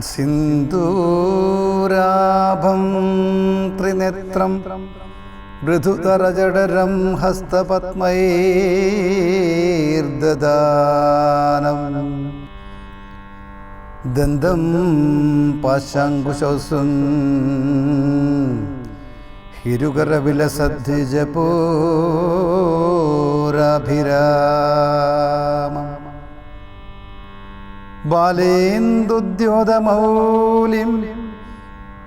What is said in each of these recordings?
സിന്ദൂരാഭം ത്രിനേത്രം മൃദുതരജടരം ഹസ്തപത്മൈർദദാനം. ദന്തം പാശാങ്കുശോസും ഹിരുകരവിലസദ്ധിജപൂരാഭിരാമം. ബാലേന്ദുദ്യോതമൗലിം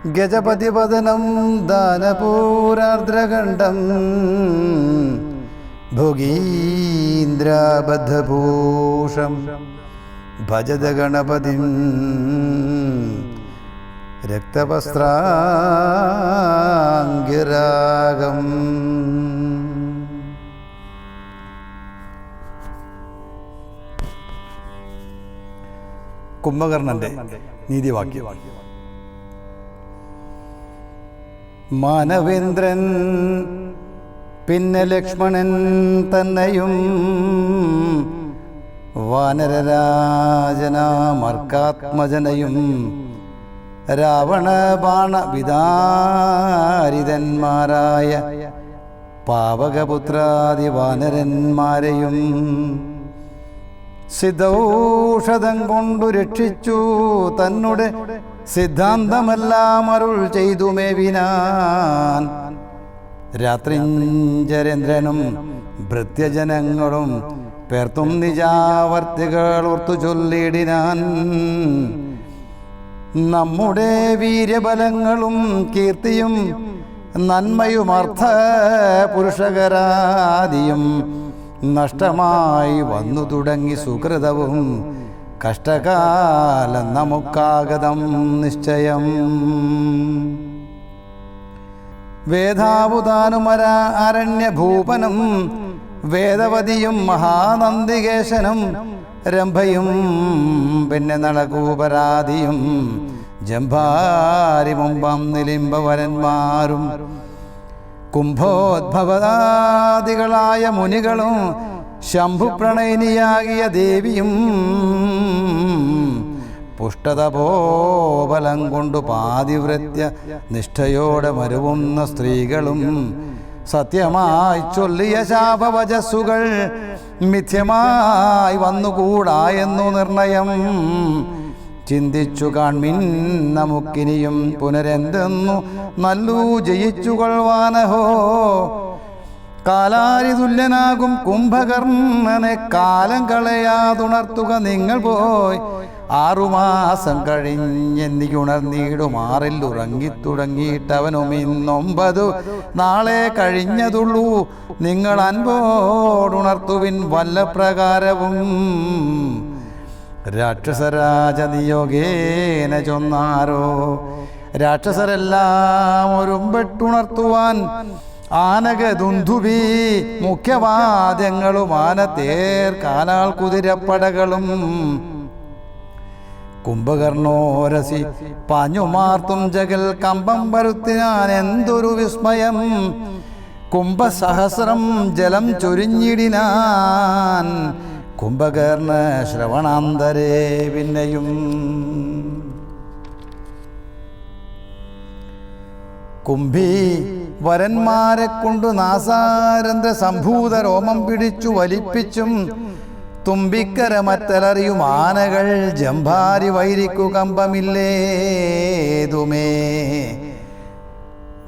ഗജപതിപതനം ദാനപൂരാർദ്രകണ്ഠം ഭോഗീന്ദ്രാബദ്ധഭൂഷം ഭജത ഗണപതിം രക്തവസ്ത്രാംഗിരാഗം കുംഭകർണന്റെ നീതിവാക്യം. മാനവേന്ദ്രൻ പിന്നെ ലക്ഷ്മണൻ തന്നെയും വാനരരാജനാമർക്കാത്മജനയും രാവണ വിദാരിതന്മാരായ പാവകപുത്രാദി വാനരന്മാരെയും സിദ്ധൌഷധം കൊണ്ടു രക്ഷിച്ചു. തന്നുടെ സിദ്ധാന്തമെല്ലാം അരുൾ ചെയ്തു മേവിനാൻ രാത്രിഞ്ചരേന്ദ്രനും ഭൃത്യജനങ്ങളും പേർത്തും നിജാവർത്തികൾ ഓർത്തു ചൊല്ലിടിനാൻ. നമ്മുടെ വീര്യബലങ്ങളും കീർത്തിയും നന്മയുമർത്ഥ പുരുഷകരാദിയും നഷ്ടമായി വന്നു തുടങ്ങി സുഹൃതവും. കഷ്ടകാലം നമുക്കാഗതം നിശ്ചയം. വേദാവുതാനുമര അരണ്യഭൂപനും വേദവതിയും മഹാനന്ദികേശനും രംഭയും പിന്നെ നളകൂപരാതിയും ജംഭാരി മുമ്പം നിലിംബവരന്മാരും കുംഭോദ്ഭവതാദികളായ മുനികളും ശംഭുപ്രണയിനിയാകിയ ദേവിയും പുഷ്ടതപോബലം കൊണ്ടു പാതിവൃത്യ നിഷ്ഠയോടെ മരുവുന്ന സ്ത്രീകളും സത്യമായി ചൊല്ലിയ ശാപവചസ്സുകൾ മിഥ്യമായി വന്നുകൂടാ എന്നു നിർണയം. ചിന്തിച്ചു കാൺമിൻ നമുക്കിനിയും പുനരെന്തെന്നു നല്ലു ജയിച്ചു കൊള്ളുവാനഹോ. കാലാരിതുല്യനാകും കുംഭകർണനെ കാലം കളയാതുണർത്തുക നിങ്ങൾ പോയി. ആറുമാസം കഴിഞ്ഞെന്നിക്കുണർന്നീടും ആറിൽ ഉറങ്ങിത്തുടങ്ങിയിട്ടവനും ഇന്നൊമ്പതു നാളെ കഴിഞ്ഞതുള്ളൂ. നിങ്ങൾ അൻപോടുണർത്തുവിൻ വല്ല പ്രകാരവും രാക്ഷസരാജ നിയോഗേന ചൊന്നാരോ. രാക്ഷസരെല്ലാം ഒരുമ്പെട്ടുണർത്തുവാൻ ആനകദുന്ധുബി മുഖ്യവാദ്യങ്ങളും ആനത്തേർ കാലാൾ കുതിരപ്പടകളും. കുംഭകർണോരസി പാഞ്ഞുമാർത്തും ജഗൽ കമ്പം വരുത്തിനാൻ എന്തൊരു വിസ്മയം. കുംഭസഹസ്രം ജലം ചൊരിഞ്ഞിടിനാൻ കുംഭകർണ ശ്രവണാന്തരേ പിന്നെയും. കുംഭി വരന്മാരെ കൊണ്ടു നാസാരന്ധ്ര സംഭൂത രോമം പിടിച്ചു വലിപ്പിച്ചും തുമ്പിക്കര മറ്റലറിയും ആനകൾ ജംഭാരി വൈരിക്കു കമ്പമില്ലേതുമേ.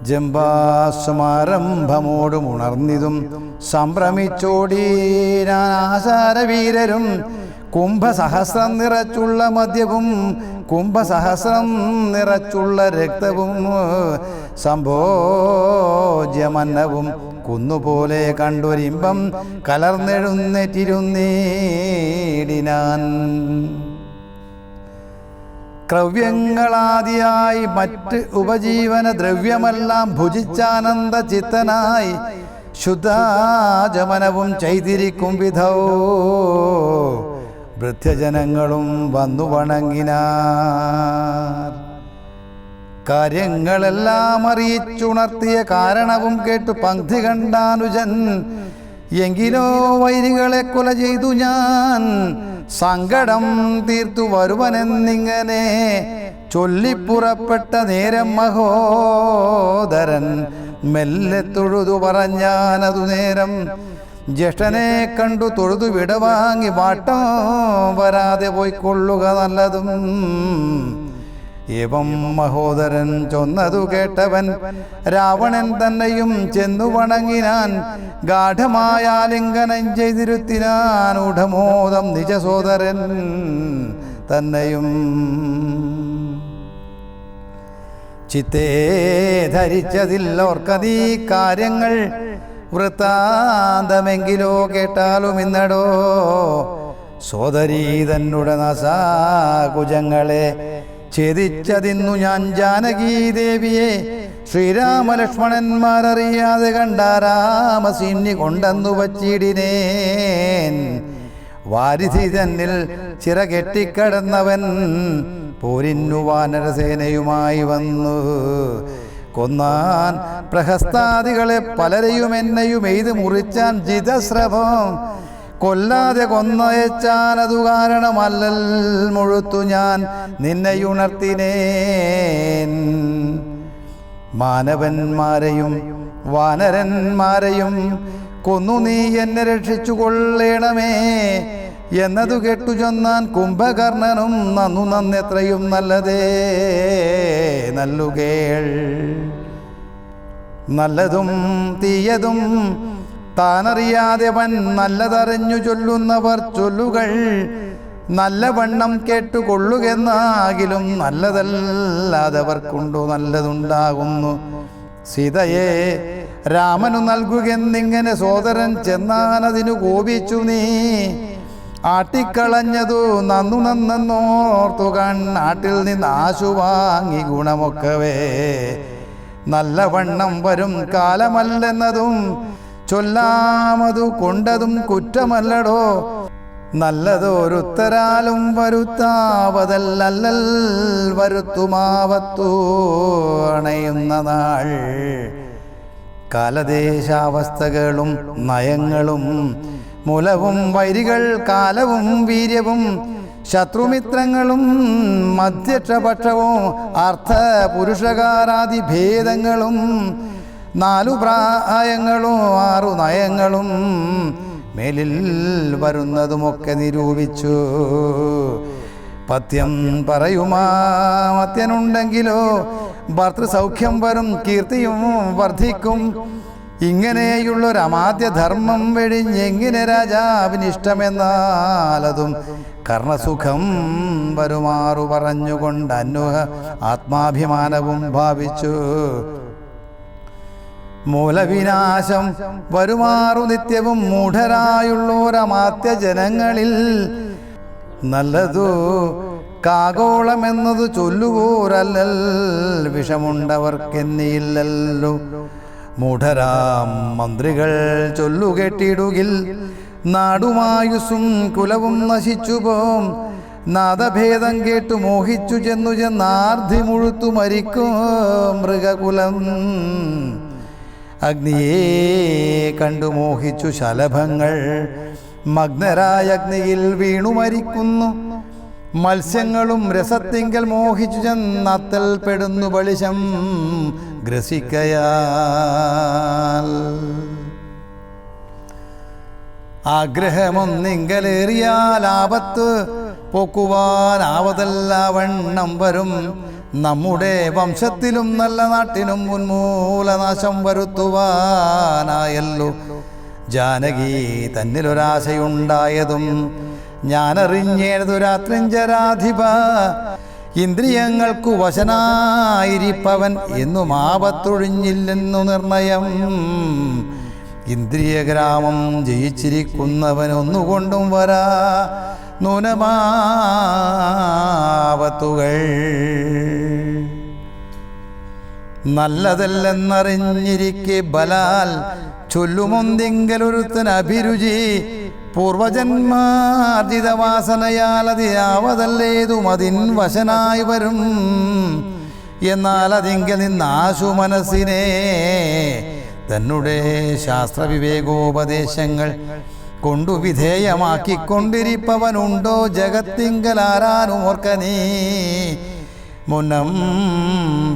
ജംബാസ്മാരംഭമോടും ഉണർന്നിതും സംഭ്രമിച്ചോടീനാശാരവീരരും കുംഭസഹസ്രം നിറച്ചുള്ള മദ്യവും കുംഭസഹസ്രം നിറച്ചുള്ള രക്തവും സംഭോജ്യമന്നവും കുന്നുപോലെ കണ്ടൊരിമ്പം കലർന്നെഴുന്നേറ്റിരുന്നേടിനാൻ. ക്രവ്യങ്ങളാദിയായി മറ്റ് ഉപജീവന ദ്രവ്യമെല്ലാം ഭുജിച്ചാനന്ദ ചിത്തനായി ശുദ്ധാചമനവും ചെയ്തിരിക്കും വിധോ വൃദ്ധജനങ്ങളും വന്നു വണങ്ങിനാർ. കാര്യങ്ങളെല്ലാം അറിയിച്ചുണർത്തിയ കാരണവും കേട്ടു പങ്ക്തി കണ്ടാനുജൻ എങ്കിലോ വൈരികളെ കൊല ചെയ്തു ഞാൻ. സങ്കടം തീർത്തു വരുവനെന്നിങ്ങനെ ചൊല്ലിപ്പുറപ്പെട്ട നേരം മഹോദരൻ മെല്ലെ തൊഴുതു പറഞ്ഞാനതു നേരം. ജ്യേഷ്ഠനെ കണ്ടു തൊഴുതു വിടവാങ്ങി വാട്ടം വരാതെ പോയിക്കൊള്ളുക നല്ലതും. ഏവം മഹോദരൻ ചൊന്നതു കേട്ടവൻ രാവണൻ തന്നെയും ചെന്നു വണങ്ങിനാൻ ഗാഠമായ ലിംഗനം ചെയ്തിരുത്തിനാൻ ഉടമോദം നിജസോദരൻ തന്നെയും. ചിത്തേ ധരിച്ചതിൽ ഓർക്കതീ കാര്യങ്ങൾ വൃത്താന്തമെങ്കിലോ കേട്ടാലും ഇന്നടോ. സോദരീ കുജങ്ങളെ ഛേദിച്ചതിന്നു ഞാൻ ജാനകീ ദേവിയെ ശ്രീരാമലക്ഷ്മണന്മാരറിയാതെ കണ്ടാരാമസീന്നി കൊണ്ടെന്നു വച്ചിടിനേൻ. വാരിധി തന്നിൽ ചിറകെട്ടിക്കടന്നവൻ പോരിന്നു വാനരസേനയുമായി വന്നു. കൊന്നാൻ പ്രഹസ്താദികളെ പലരെയും എന്നെയും എയ്ത് മുറിച്ചാൻ ജിതസ്രവം കൊല്ലാതെ കൊന്നയച്ചാൽ അതു കാരണമല്ലൽ മുഴുത്തു ഞാൻ നിന്നെയുണർത്തിനേൻ. മാനവന്മാരെയും വാനരന്മാരെയും കൊന്നു നീ എന്നെ രക്ഷിച്ചു കൊള്ളേണമേ. എന്നതു കേട്ടു ചൊന്നാൻ കുംഭകർണനും നന്നു നന്നെത്രയും നല്ലതേ. നല്ലുകേൾ. നല്ലതും തീയതും താനറിയാതെ വൻ നല്ലതറിഞ്ഞു ചൊല്ലുന്നവർ ചൊല്ലുകൾ നല്ലവണ്ണം കേട്ടുകൊള്ളുകെന്നാകിലും നല്ലതല്ലാതവർക്കുണ്ടോ നല്ലതുണ്ടാകുന്നു. സീതയെ രാമനു നൽകുകെന്നിങ്ങനെ സോദരൻ ചെന്നാനതിനു കോപിച്ചു നീ. ആട്ടിക്കളഞ്ഞതു നന്നു നന്നെന്നോർത്തു കണ്ണാട്ടിൽ നിന്ന് ആശു വാങ്ങി ഗുണമൊക്കവേ. നല്ലവണ്ണം വരും കാലമല്ലെന്നതും ചൊല്ലാമതു കൊണ്ടതും കുറ്റമല്ലടോ. നല്ലതൊരുത്തരാലും വരുത്താവതല്ലല്ലൽ വരുത്തുമാവത്തു അണയുന്ന നാൾ. കാലദേശാവസ്ഥകളും നയങ്ങളും മുലവും വൈരികൾ കാലവും വീര്യവും ശത്രുമിത്രങ്ങളും മധ്യക്ഷപക്ഷവും അർത്ഥ പുരുഷകാരാദി ഭേദങ്ങളും നാലു പ്രായങ്ങളും ആറു നയങ്ങളും മേലിൽ വരുന്നതുമൊക്കെ നിരൂപിച്ചു. പത്യം പറയുമാത്യനുണ്ടെങ്കിലോ ഭർത്തൃസൗഖ്യം വരും കീർത്തിയും വർദ്ധിക്കും. ഇങ്ങനെയുള്ളൊരമാദ്യ ധർമ്മം വെടിഞ്ഞെങ്ങനെ രാജാവിന് ഇഷ്ടമെന്നാലതും കർണസുഖം വരുമാറു പറഞ്ഞുകൊണ്ട് അന്വഹ ആത്മാഭിമാനവും ഭാവിച്ചു. മൂലവിനാശം വരുമാറു നിത്യവും മൂഢരായുള്ളോരമാത്യ ജനങ്ങളിൽ. നല്ലതു കാഗോളമെന്നത് ചൊല്ലുപോരല്ലൽ വിഷമുണ്ടവർക്കെന്നിയില്ലല്ലോ മൂഢരാം മന്ത്രികൾ ചൊല്ലുകെട്ടിടുകിൽ നാടുമായുസും കുലവും നശിച്ചുപോം. നാദഭേദം കേട്ടു മോഹിച്ചു ചെന്നു ചെന്നാർദ്ധി മുഴുത്തു മരിക്കും മൃഗകുലം. അഗ്നിയെ കണ്ടു മോഹിച്ചു ശലഭങ്ങൾ. മഗ്നരായ അഗ്നിയിൽ വീണു മരിക്കുന്നു. മത്സ്യങ്ങളും രസത്തിങ്കൽ മോഹിച്ചു ചെന്നത്തൽ പെടുന്നു ബളിശം ഗ്രസിക്കയാൽ. ആഗ്രഹമൊന്നിങ്കലേറിയാൽ ആപത്ത് പോക്കുവാനാവതല്ല വണ്ണം വരും. നമ്മുടെ വംശത്തിലും നല്ല നാട്ടിനും ഉന്മൂലനാശം വരുത്തുവാനായല്ലോ. ജാനകി തന്നിലൊരാശയുണ്ടായതും ഞാനറിഞ്ഞേതു രാത്രിഞ്ചരാധിപ. ഇന്ദ്രിയങ്ങൾക്കു വശനായിരിപ്പവൻ എന്നും ആപത്തൊഴിഞ്ഞില്ലെന്നു നിർണയം. ഇന്ദ്രിയഗ്രാമം ജയിച്ചിരിക്കുന്നവൻ ഒന്നുകൊണ്ടും വരാ. നൂനമാവത്തുകൾ നല്ലതല്ലെന്നറിഞ്ഞിരിക്കെ ബലാൽ ചൊല്ലുമൊന്തിങ്കലൊരുത്തൻ അഭിരുചി. പൂർവജന്മാർജിതവാസനയാൽ അതിയാവതല്ലേതും അതിൻ വശനായി വരും. എന്നാൽ അതിങ്കിൽ നിന്നാശു മനസ്സിനെ തന്നെ ശാസ്ത്രവിവേകോപദേശങ്ങൾ കൊണ്ടു വിധേയമാക്കിക്കൊണ്ടിരിപ്പവനുണ്ടോ ജഗത്തിങ്കലാരാനും ഓർക്ക നീ മുന്നം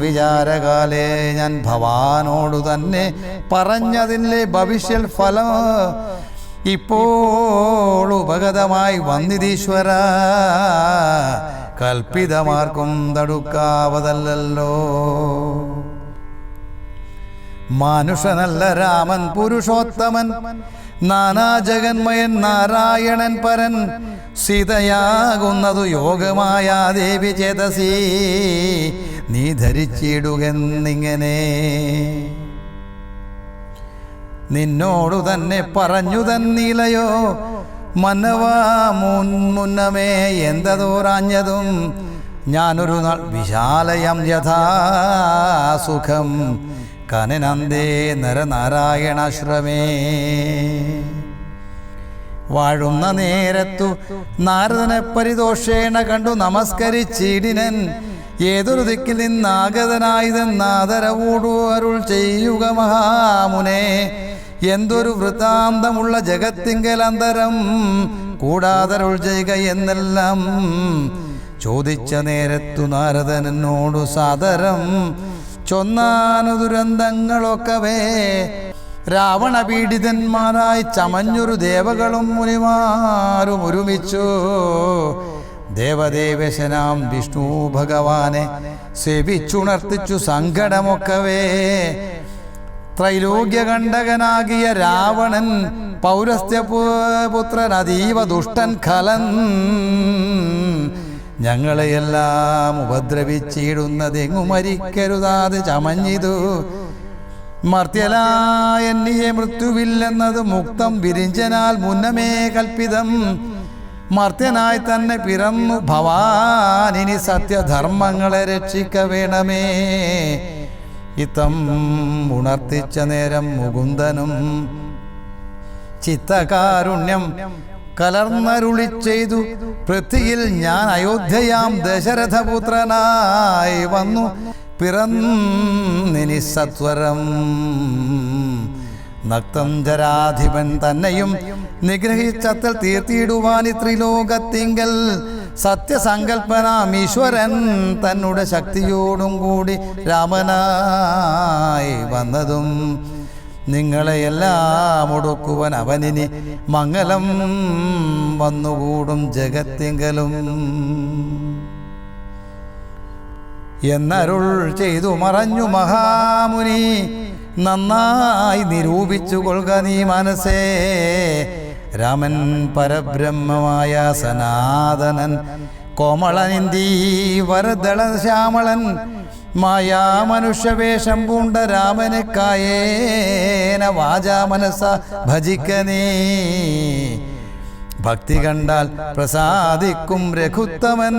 വിചാരകാലേ ഞാൻ ഭവാനോടു തന്നെ പറഞ്ഞതിന്റെ ഭവിഷ്യൽ ഫലം ഇപ്പോൾ ഉപഗതമായി വന്നിതീശ്വര. കൽപ്പിതമാർക്കും തടുക്കാവതല്ലോ മാനുഷനല്ല രാമൻ പുരുഷോത്തമൻ. നാനാ ജഗന്മയൻ നാരായണൻ പരൻ സീതയാകുന്നതു യോഗമായ ദേവി ചേതസി നീ ധരിച്ചിടുകെന്നിങ്ങനെ. നിന്നോടു തന്നെ പറഞ്ഞു തന്നിലയോ? മനവാ മുൻമുന്നമേ എന്തതോറാഞ്ഞതും ഞാനൊരു നാൾ വിശാലയം യഥാ സുഖം കനനന്ദേ നരനാരായണാശ്രമേ. വാഴുന്ന നേരത്തു നാരദനെ പരിദോഷേണ കണ്ടു നമസ്കരിച്ചിടിനൻ. ഏതൊരു ദിക്കിൽ നിന്നാഗതനായതെന്നാദരവോടു അരുൾ ചെയ്യുക മഹാമുനെ. എന്തൊരു വൃത്താന്തമുള്ള ജഗത്തിങ്കൽ അന്തരം കൂടാതരുൾ ചെയ്യുക എന്നെല്ലാം ചോദിച്ച നേരത്തു നാരദനോടു സാദരം. ചൊന്നാനു ദുരന്തങ്ങളൊക്കവേ. രാവണ പീഡിതന്മാരായി ചമഞ്ഞൊരു ദേവകളും മുനിമാരും ഒരുമിച്ചു. ദേവദേവശനാം വിഷ്ണു ഭഗവാനെ സേവിച്ചുണർത്തിച്ചു സങ്കടമൊക്കവേ. ത്രൈലോക്യകണ്ഠകനാകിയ രാവണൻ പൗരസ്ത്യ പുത്രൻ അതീവ ദുഷ്ടൻ ഖലൻ. ഞങ്ങളെയെല്ലാം ഉപദ്രവിച്ചിടുന്നതെങ്ങു മരിക്കരുതാതെ ചമഞ്ഞിതു. മർത്യലായെന്നിയെ മൃത്യുവില്ലെന്നത് മുക്തം വിരിഞ്ചനാൽ മുന്നമേ കൽപ്പിതം. മർത്യനായി തന്നെ പിറന്നു ഭവാനിനി സത്യധർമ്മങ്ങളെ രക്ഷിക്ക വേണമേ. ഇത്തം ഉണർത്തിച്ച നേരം മുകുന്ദനും ചിത്തകാരുണ്യം കലർന്നരുളി ചെയ്തു പൃഥ്വിയിൽ ഞാൻ അയോധ്യയാം ദശരഥപുത്രനായി വന്നു. പിറന്നിനി സത്വരം നക്തം ജരാധിപൻ തന്നെയും നിഗ്രഹിച്ചത്തിൽ തീർത്തിയിടുവാൻ ത്രിലോകത്തിങ്കൽ സത്യസങ്കൽപ്പനാം ഈശ്വരൻ തന്നുടെ ശക്തിയോടും കൂടി രാമനായി വന്നതും നിങ്ങളെയെല്ലാം ഒടുക്കുവൻ അവനിനി മംഗലം വന്നുകൂടും ജഗത്തിങ്കലും. എന്നരുൾ ചെയ്തു മറഞ്ഞു മഹാമുനി നന്നായി നിരൂപിച്ചു കൊള്ളുക നീ മനസ്സേ. രാമൻ പരബ്രഹ്മമായ സനാതനൻ കോമളനിന്ദീ വരദള ശ്യാമളൻ മായാ മനുഷ്യവേഷം പൂണ്ട രാമനെ കായേന വാചാ മനസ ഭജിക്കനീ ഭക്തി കണ്ടാൽ പ്രസാദിക്കും രഘുത്തമൻ.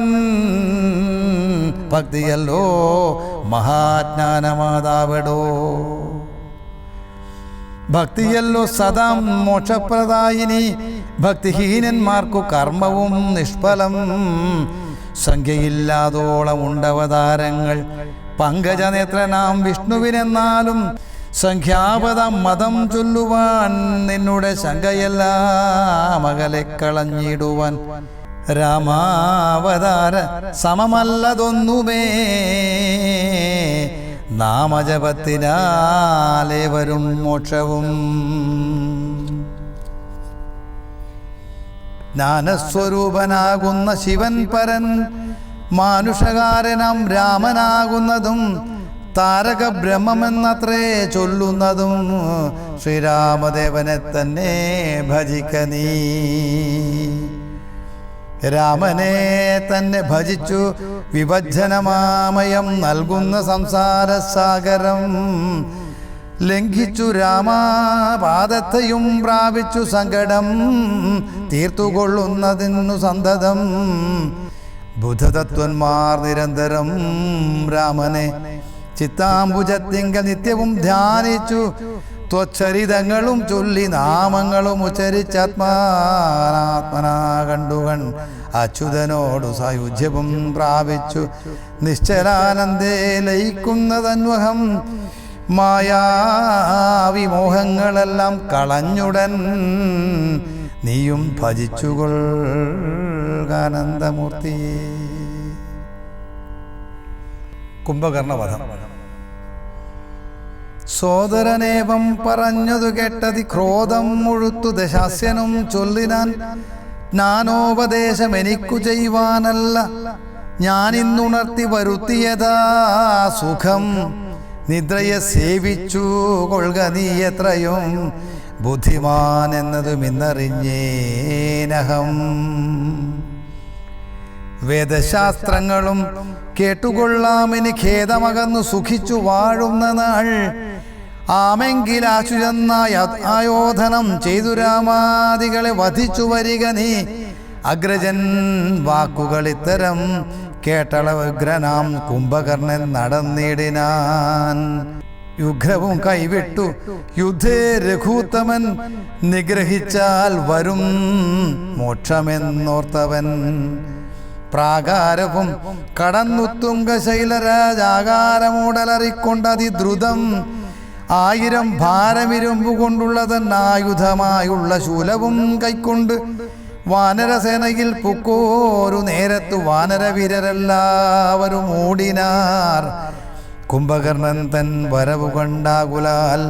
ഭക്തിയല്ലോ മഹാജ്ഞാനമാതാവിടോ. ഭക്തിയല്ലോ സദാ മോക്ഷപ്രദായിനി. ഭക്തിഹീനന്മാർക്കു കർമ്മവും നിഷ്ഫലം. സംഖ്യയില്ലാതോളം ഉണ്ടവതാരങ്ങൾ പങ്കജനേത്രനാം വിഷ്ണുവിനെന്നാലും സംഖ്യാപദം മതം ചൊല്ലുവാൻ നിന്നുടെ ശങ്കയെല്ലാം അകലെ കളഞ്ഞിടുവാൻ രാമാവതാര സമമല്ലതൊന്നുമേ. നാമജപത്തിനാലേ വരും മോക്ഷവും. ജ്ഞാനസ്വരൂപനാകുന്ന ശിവൻ പരൻ മാനുഷകാരനാം രാമനാകുന്നതും താരക ബ്രഹ്മമെന്നത്രേ ചൊല്ലുന്നതും ശ്രീരാമദേവനെ തന്നെ ഭജിക്ക നീ. രാമനെ തന്നെ ഭജിച്ചു വിഭജനമാമയം നൽകുന്ന സംസാര സാഗരം ലംഘിച്ചു രാമാപാദത്തെയും പ്രാപിച്ചു സങ്കടം തീർത്തുകൊള്ളുന്നതിനു സന്തതം. ബുധതത്വന്മാർ നിരന്തരം രാമനെ ചിത്താംബുജത്തിങ്കൽ നിത്യവും ധ്യാനിച്ചു. ത്വച്ചരിതങ്ങളും ചൊല്ലി നാമങ്ങളും ഉച്ചരിച്ചാത്മാനാത്മനാ കണ്ടുകൺ അച്യുതനോടു സായുജ്യവും പ്രാപിച്ചു. നിശ്ചലാനന്ദേ ലയിക്കുന്നതന്വഹം. മായാവിമോഹങ്ങളെല്ലാം കളഞ്ഞുടൻ. നീയും ഭജിച്ചുകൊള്ളാനന്ദമൂർത്തി കുംഭകർണവധം. സോദരനേവം പറഞ്ഞതു കേട്ടതി ക്രോധം മുഴുത്തു ദശാസ്യനും ചൊല്ലിനാൻ ജ്ഞാനോപദേശം എനിക്കു ചെയ്യുവാനല്ല. ഞാനിന്നുണർത്തി വരുത്തിയതാ സുഖം. നിദ്രയെ സേവിച്ചു കൊള്ളുക നീ എത്രയും ബുദ്ധിമാൻ എന്നതും ഇന്നറിഞ്ഞേനഹം. വേദശാസ്ത്രങ്ങളും കേട്ടുകൊള്ളാമിന് ഖേദമകന്നു സുഖിച്ചു വാഴുന്ന നാൾ. ആമെങ്കിൽ ആശുചെന്നായ ആയോധനം ചെയ്തു രാമാദികളെ വധിച്ചു വരിക നീ. അഗ്രജൻ വാക്കുകൾ ഇത്തരം കേട്ടളവഗ്രനാം കുംഭകർണൻ നടന്നിടിനാൻ. യുഗ്രവും കൈവിട്ടു. യുദ്ധേ രഘൂത്തമൻ നിഗ്രഹിച്ചാൽ വരും മോക്ഷമെന്നോർത്തവൻ. പ്രാകാരവും കടന്നുത്തുങ്ക ശൈലരാജാകാരമൂടലറിക്കൊണ്ടതിദ്രുതം ആയിരം ഭാരമിരുമ്പു കൊണ്ടുള്ളതെന്നായുധമായുള്ള ശൂലവും കൈക്കൊണ്ട് വാനരസേനയിൽ പുക്കോരു നേരത്തു വാനരവീരരെല്ലാവരും ഓടിനാർ. കുംഭകർണൻ തൻ വരവ് കണ്ടാകുലാൽ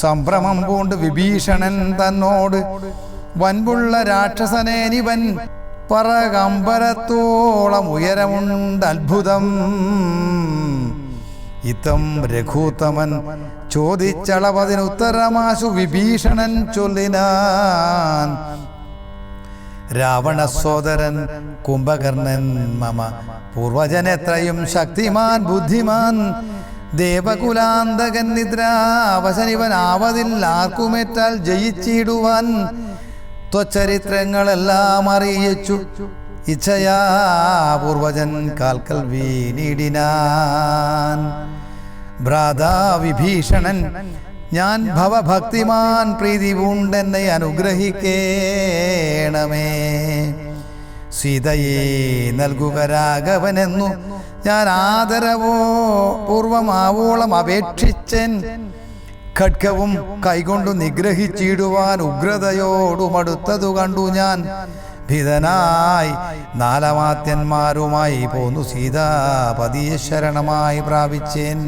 സംഭ്രമം പൂണ്ട് വിഭീഷണൻ തന്നോട് വൻപുള്ള രാക്ഷസനേനിവൻ പറകമ്പരത്തോളം ഉയരമുണ്ട് അത്ഭുതം. ഇത്തം രഘൂത്തമൻ ചോദിച്ചളവതിനുത്തരമാശു വിഭീഷണൻ ചൊല്ലിനാൻ രാവണ സോദരൻ കുംഭകർണൻ മമ. പൂർവജനെത്രയും ശക്തിമാൻ ബുദ്ധിമാൻ ദേവകുലാന്തകൻ നിദ്രാവശനിവൻ ആവതിൽ ആർക്കുമേറ്റാൽ ജയിച്ചിടുവാൻ ത്വചരിത്രങ്ങളെല്ലാം അറിയിച്ചു. ഇച്ഛയാ പൂർവജൻ കാൽക്കൽ വീണിടിനാൻ. ഭ്രാതാ വിഭീഷണൻ ഞാൻ ഭവഭക്തിമാൻ പ്രീതി പൂണ്ടെന്നെ അനുഗ്രഹിക്കേണമേ. സീതയെ നൽകുക രാഘവനെന്നു ഞാൻ ആദരവോ പൂർവമാവോളം അപേക്ഷിച്ചൻ. ഖഡ്ഗവും കൈകൊണ്ടു നിഗ്രഹിച്ചിടുവാൻ ഉഗ്രതയോടുമടുത്തതു കണ്ടു ഞാൻ. ഭിതനായി നാലമാത്യന്മാരുമായി പോന്നു സീതാപതിയെ ശരണമായി പ്രാപിച്ചേൻ.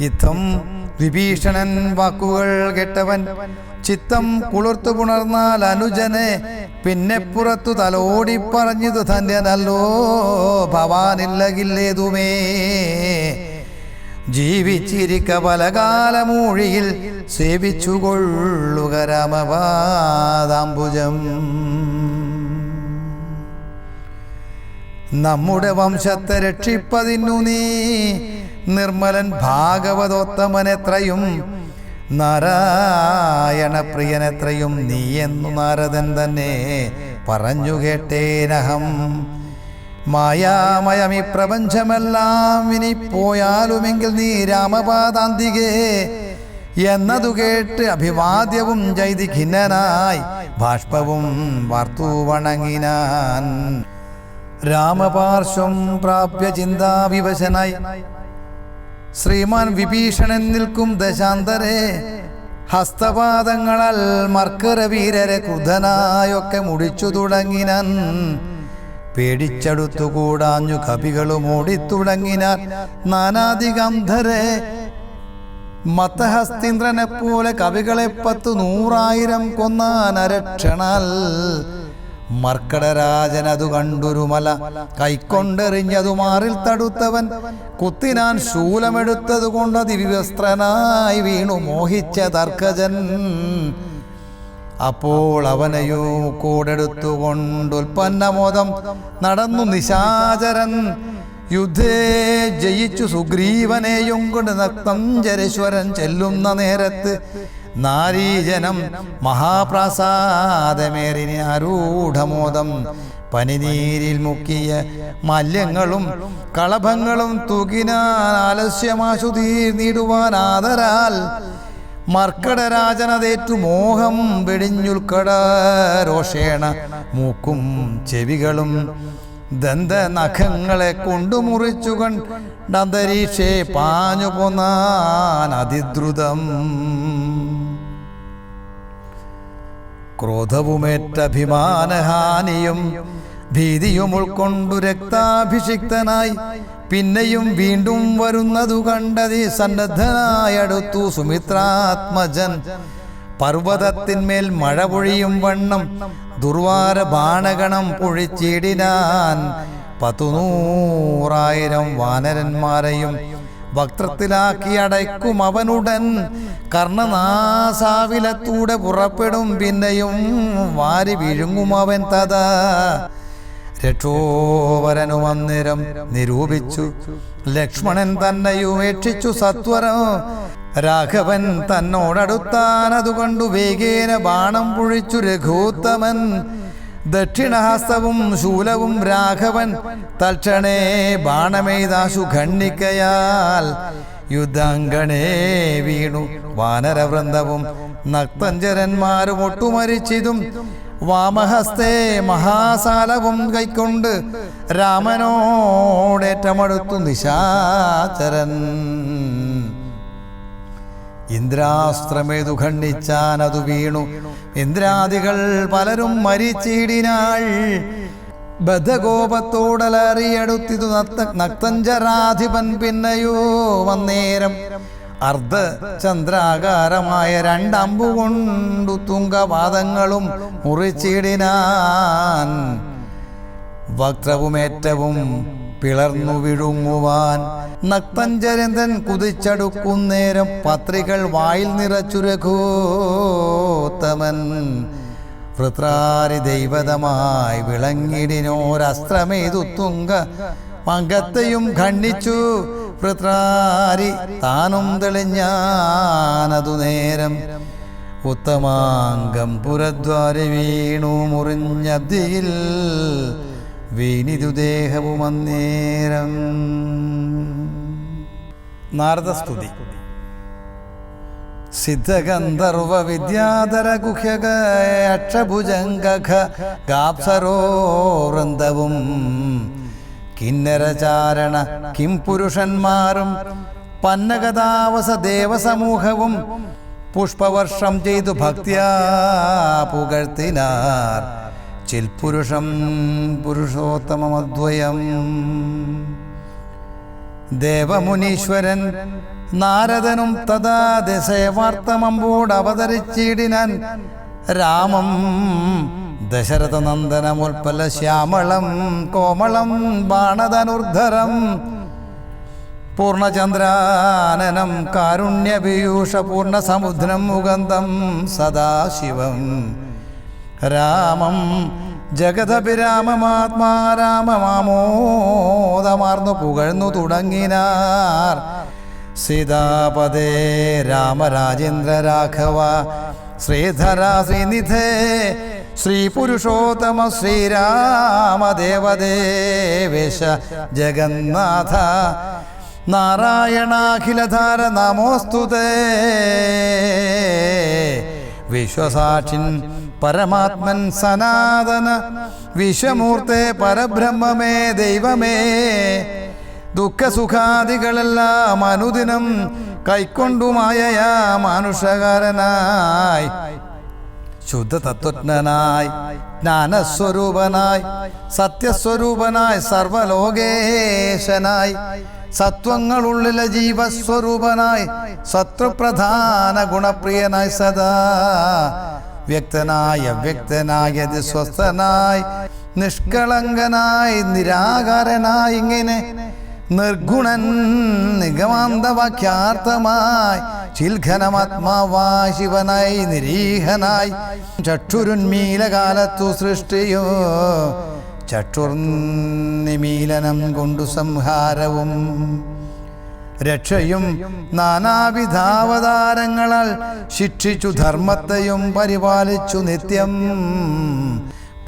യുദ്ധം വിഭീഷണൻ വാക്കുകൾ കേട്ടവൻ ചിത്തം കുളിർത്തു പുണർന്നാൽ അനുജനെ പിന്നെ പുറത്തു തലോടി പറഞ്ഞത് ധന്യനല്ലോ ഭവാനില്ലകില്ലേതുമേ. ജീവിച്ചിരിക്ക പലകാലമൂഴിയിൽ സേവിച്ചുകൊള്ളുക രാമപാദാംബുജം. നമ്മുടെ വംശത്തെ രക്ഷിപ്പതിന്നു നീ നിർമ്മലൻ ഭാഗവതോത്തമനെത്രയും നാരായണപ്രിയനെത്രയും നീ എന്നു നാരദൻ തന്നെ പറഞ്ഞു കേട്ടേനഹം. മായാമയമി പ്രപഞ്ചമെല്ലാം ഇനി പോയാലുമെങ്കിൽ നീ രാമപാദാന്തികേ എന്നതു കേട്ട് അഭിവാദ്യവും ജൈതി ഖിന്നനായി ബാഷ്പവും വാർത്തു വണങ്ങിനാൻ. രാമപാർശ്വം പ്രാപ്യ ചിന്താവിവശനായി ശ്രീമാൻ വിഭീഷണൻ നിൽക്കും ദശാന്തരെ. ഹസ്തപാദങ്ങളാൽ മർക്കരവീരരെ ക്രുധനായൊക്കെ മുടിച്ചു തുടങ്ങിനാൻ. പേടിച്ചടുത്തുകൂടാഞ്ഞു കവികളും ഓടിത്തുടങ്ങിനാൽ നാനാധികന്ധരെ മത്തഹസ്തീന്ദ്രനെ പോലെ കവികളെ പത്തു നൂറായിരം കൊന്നാൻ അരക്ഷണാൽ. മർക്കടരാജനതു കണ്ടൊരു മല. കൈക്കൊണ്ടെറിഞ്ഞതു മാറിൽ തടുത്തവൻ. കുത്തിനാൻ ശൂലമെടുത്തതു കൊണ്ട് അതിവിവസ്ത്രനായി വീണു മോഹിച്ച തർക്കജൻ. അപ്പോൾ അവനെയോ കൂടെടുത്തുകൊണ്ടുൽപ്പന്നമോദം നടന്നു നിശാചരൻ. യുദ്ധേ ജയിച്ചു സുഗ്രീവനെയും കൊണ്ട് നക്തഞ്ചരശ്വരൻ ചെല്ലുന്ന നേരത്ത് നാരീജനം മഹാപ്രാസാദമേറിനി ആരൂഢമോദം പനിനീരിൽ മുക്കിയ മല്യങ്ങളും കളഭങ്ങളും തുകിനാൽ ആലസ്യമാശു തീർന്നിടുവാൻ ആദരാൽ മർക്കടരാജനതേറ്റു മോഹം വെടിഞ്ഞുൽക്കട രോഷേണ മൂക്കും ചെവികളും ദന്ത നഖങ്ങളെ കൊണ്ടു മുറിച്ചു കണ്ടന്തരീക്ഷേ പാഞ്ഞു പോന്നാൻ അതിദ്രുതം. ക്രോധവുമേറ്റഭിമാനഹാനിയും ഭീതിയും ഉൾക്കൊണ്ടു രക്താഭിഷിക്തനായി പിന്നെയും വീണ്ടും വരുന്നതു കണ്ടതി സന്നദ്ധനായടുത്തു സുമിത്രാത്മജൻ. പർവതത്തിന്മേൽ മഴ പൊഴിയും വണ്ണം ദുർവാര ബാണഗണം പൊഴിച്ചിടിനാൻ പത്തുനൂറായിരം വാനരന്മാരെയും വക്രത്തിലാക്കി അടയ്ക്കും അവനുടൻ. കർണനാസാവിലത്തൂടെ പുറപ്പെടും പിന്നെയും വാരി വിഴുങ്ങും അവൻ തഥാ രക്ഷോവരനു അന്നേരം നിരൂപിച്ചു. ലക്ഷ്മണൻ തന്നെയും ഏക്ഷിച്ചു സത്വരം. രാഘവൻ തന്നോടടുത്താൻ അതുകൊണ്ടു വേഗേന ബാണം പുഴിച്ചു രഘൂത്തമൻ. ദക്ഷിണഹസ്തവും ശൂലവും രാഘവൻ തൽക്ഷണേ ബാണമെയ്താശു ഖണ്ഡിക്കയാൽ യുദ്ധാങ്കണേ വീണു. വാനരവൃന്ദവും നക്തഞ്ചരന്മാരും ഒട്ടുമരിച്ചിതും വാമഹസ്തേ മഹാസാലവും കൈക്കൊണ്ട് രാമനോടേറ്റമടുത്തു നിശാചരൻ. ഇന്ദ്രാസ്ത്രമേതു ഖണ്ഡിച്ചാനതു വീണു. ഇന്ദ്രാദികൾ പലരും മരിച്ചിടിനാൾ ബദ്ധകോപത്തോടലറിയടുത്തിതു നത്ത നക്തഞ്ചരാധിപൻ പിന്നെയോ വന്നേരം. അർദ്ധ ചന്ദ്രാകാരമായ രണ്ടമ്പു കൊണ്ടു തുങ്കപാദങ്ങളും മുറിച്ചിടിനാൻ. വക്രവുമേറ്റവും പിളർന്നു വിഴുങ്ങുവാൻ. നക്തഞ്ചരന്തൻ കുതിച്ചടുക്കുന്നേരം പത്രികൾ വായിൽ നിറച്ചു രഘോത്തമൻ. വൃത്രാരി ദൈവതമായി വിളങ്ങിടിനോരസ്ത്രമേതു തുങ്ക. മകത്തെയും ഖണ്ഡിച്ചു. വൃത്രാരി താനും തെളിഞ്ഞാനതു നേരം. ഉത്തമാംഗം പുരദ്വാരി വീണു മുറിഞ്ഞബ്ദിയിൽ വീണിതു ദേഹവും അന്നേരം നാരദസ്തുതി. സിദ്ധഗന്ധർവ വിദ്യാധര ഗുഹ്യക അക്ഷഭുജംഗഖ ഗാപ്സരോ വൃന്ദവും കിന്നരചാരണ കിം പുരുഷന്മാരും പന്നഗതാവസ ദേവസമൂഹവും പുഷ്പവർഷം ചെയ്തു ഭക്തിയാ പുകഴ്ത്തിനാർ. ചിൽപുരുഷം പുരുഷോത്തമമദ്വയം. ദേവമുനീശ്വരൻ നാരദനും തഥാ ദശയവാർത്തമമ്പോട് അവതരിച്ചിടിനാൻ രാമം ദശരഥനന്ദനമുൽപ്പല ശ്യാമളം കോമളം ബാണധനുർധരം പൂർണചന്ദ്രാനനം കാരുണ്യപീയൂഷ പൂർണസമുദ്രം മുകന്തം സദാശിവം. രാമം ജഗതഭിരാമമാത്മാ രാമമാമോദമാർന്നു പുകഴ്ന്നു തുടങ്ങിനാർ. സീതാപദേ രാമരാജേന്ദ്ര രാഘവ ശ്രീധര ശ്രീനിധേ ശ്രീപുരുഷോത്തമ ശ്രീരാമദേവദേവേശ ജഗന്നാഥ. നാരായണാഖിലധാര നമോസ്തുതേ. വിശ്വസാക്ഷിൻ പരമാത്മൻ സനാതന വിശ്വമൂർത്തെ പരബ്രഹ്മമേ ദൈവമേ. ദുഃഖസുഖാദികളെല്ലാം അനുദിനം കൈക്കൊണ്ടുമായയാ മാനുഷകാരനായി ശുദ്ധ തത്വജ്ഞനായി ജ്ഞാനസ്വരൂപനായി സത്യസ്വരൂപനായി സർവലോകേശനായി സത്വങ്ങളുള്ളിലെ ജീവസ്വരൂപനായി ശത്രുപ്രധാന ഗുണപ്രിയനായി സദാ. വ്യക്തനായി വ്യക്തനായത് സ്വസ്ഥനായി നിഷ്കളങ്കനായി നിരാകാരനായി ഇങ്ങനെ നിർഗുണൻ നിഗമാന്തവാക്യാർത്ഥമായി ചിൽഘനമാത്മാവായി ശിവനായി നിരീഹനായി ചക്ഷുരുന്മീലകാലത്തു സൃഷ്ടിയോ ചക്ഷുർ നിമീലനം കൊണ്ടു സംഹാരവും. രക്ഷയും നാനാവിധാവതാരങ്ങളാൽ ശിക്ഷിച്ചു ധർമ്മത്തെയും പരിപാലിച്ചു നിത്യം.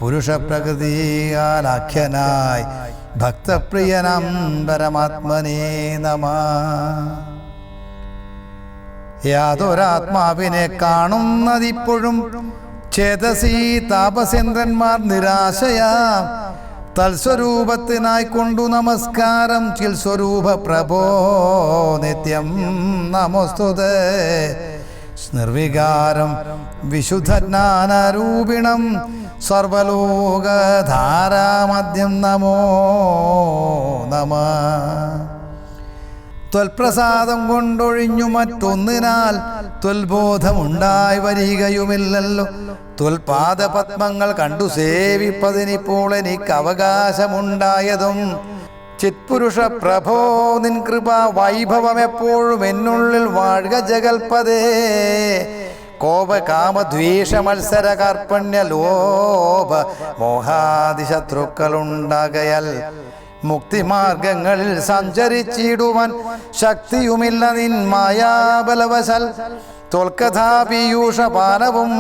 പുരുഷപ്രകൃതിയാലാഖ്യനായി ഭക്തപ്രിയനം പരമാത്മനേ നമ. യാതൊരാത്മാവിനെ കാണുന്നതിപ്പോഴും ചേതസി താപസേന്ദ്രന്മാർ നിരാശയാ. തൽസ്വരൂപത്തിനായി കൊണ്ടു നമസ്കാരം. ചിൽ സ്വരൂപ പ്രഭോ നിത്യം നമസ്തുതേ. നിർവികാരം വിശുദ്ധജ്ഞാനരൂപിണം സർവലോകധാരാമദ്യം നമോ നമ. ത്വൽപ്രസാദം കൊണ്ടൊഴിഞ്ഞു മറ്റൊന്നിനാൽ ത്വൽബോധമുണ്ടായി വരികയുമില്ലല്ലോ. ത്വൽപാദപത്മങ്ങൾ കണ്ടു സേവിപ്പതിനിപ്പോൾ എനിക്ക് അവകാശമുണ്ടായതും. ചിത്പുരുഷ പ്രഭോ നിൻ കൃപ വൈഭവം എപ്പോഴും എന്നുള്ളിൽ വാഴുക ജഗൽപദേ കോപ കാമദ്വേഷ മത്സര കാർപ്പണ്യ ലോഭ മോഹാദിശത്രുക്കളുണ്ടാകയാൽ മുക്തിമാർഗങ്ങളിൽ സഞ്ചരിച്ചിടുവാൻ ശക്തിയുമില്ല നിൻ മായാബലവശൽ. തോൽക്കഥാപീയൂഷപാനവും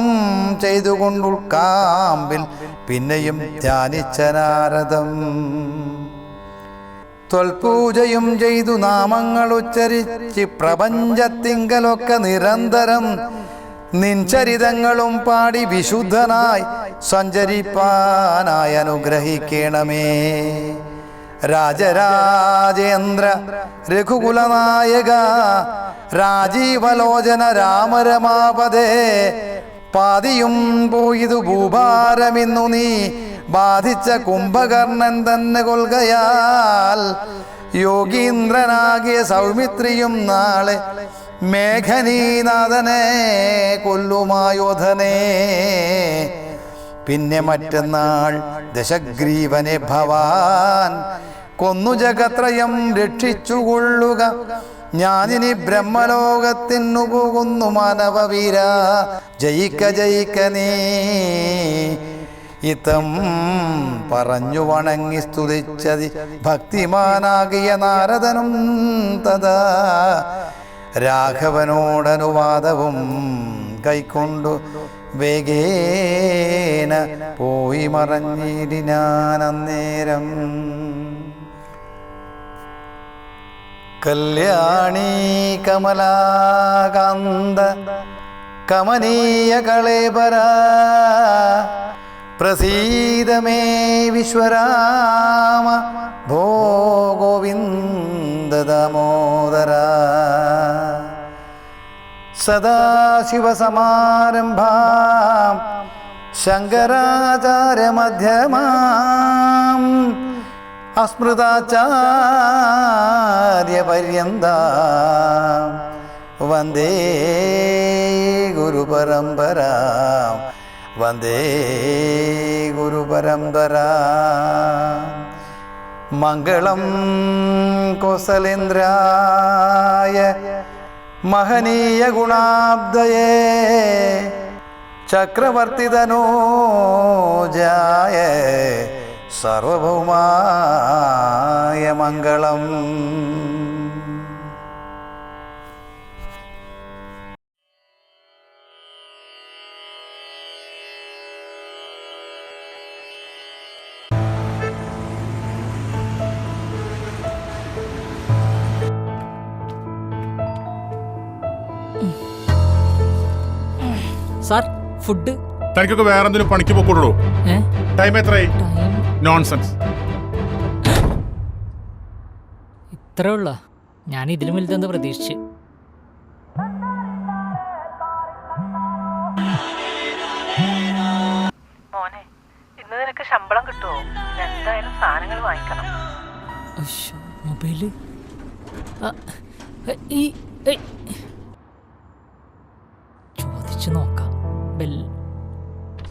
ചെയ്തുകൊണ്ടുൾക്കാമ്പിൽ പിന്നെയും ധ്യാനിച്ച നാരദം. ത്വൽപൂജയും ചെയ്തു നാമങ്ങൾ ഉച്ചരിച്ച് പ്രപഞ്ചത്തിങ്കലൊക്കെ നിരന്തരം നിൻചരിതങ്ങളും പാടി വിശുദ്ധനായി സഞ്ചരിപ്പാനായി അനുഗ്രഹിക്കണമേ. രാജരാജേന്ദ്ര രഘുകുലനായക രാജീവലോചന രാമരമാപദേ പാതിയും പോയിതു ഭൂഭാരമിന്നു നീ ബാധിച്ച കുംഭകർണൻ തന്നെ കൊൽകയാൽ യോഗീന്ദ്രനാകിയ സൗമിത്രിയും നാളെ മേഘനീനാഥനെ കൊല്ലുമായോധനെ. പിന്നെ മറ്റന്നാൾ ദശഗ്രീവനെ ഭവാൻ കൊന്നു ജഗത്രയം രക്ഷിച്ചുകൊള്ളുക. ഞാനിനി ബ്രഹ്മലോകത്തിനു പോകുന്നു മാനവവീര. ജയിക്ക ജയിക്ക നീ. ഇതം പറഞ്ഞു വണങ്ങി സ്തുതിച്ചതി ഭക്തിമാനാകിയ നാരദനും തഥാ. രാഘവനോടനുവാദവും കൈക്കൊണ്ടു വേഗേന പോയി മറഞ്ഞിടിനാൻ അന്നേരം കല്യാണി കമലാകാന്ത കമനീയ കളേപര പ്രസീദമേ വിശ്വരാമ ഭോ ഗോവിന്ദ ദാമോദര സദാശിവസമാരംഭാം ശങ്കരാചാര്യമധ്യമാം അസ്മൃതാചാര്യപര്യന്ത വന്ദേ ഗുരുപരമ്പര. വന്ദേ ഗുരുപരമ്പര. മംഗളം കോസലേന്ദ്രായ മഹനീയ ഗുണാബ്ദയേ. ചക്രവർത്തിതനോജായ സർവഭൗമായ മംഗളം. സാർ ഫുഡ് തനിക്കൊക്കെ വേറെ എന്തിനും പണിക്ക് പോക്കൂടോ ഏ? ടൈം എത്രയായി നോൺസെൻസ് ഇത്രേ ഉള്ള? ഞാൻ ഇതിലും വലുതെന്ന് പ്രതീക്ഷിച്ച്. മോനെ ഇന്ന് നിനക്ക് ശമ്പളം കിട്ടുമോ എന്തായാലും സാധനങ്ങൾ വാങ്ങിക്കണം. മൊബൈൽ? ചോദിച്ചു നോക്കാം. ബെൽ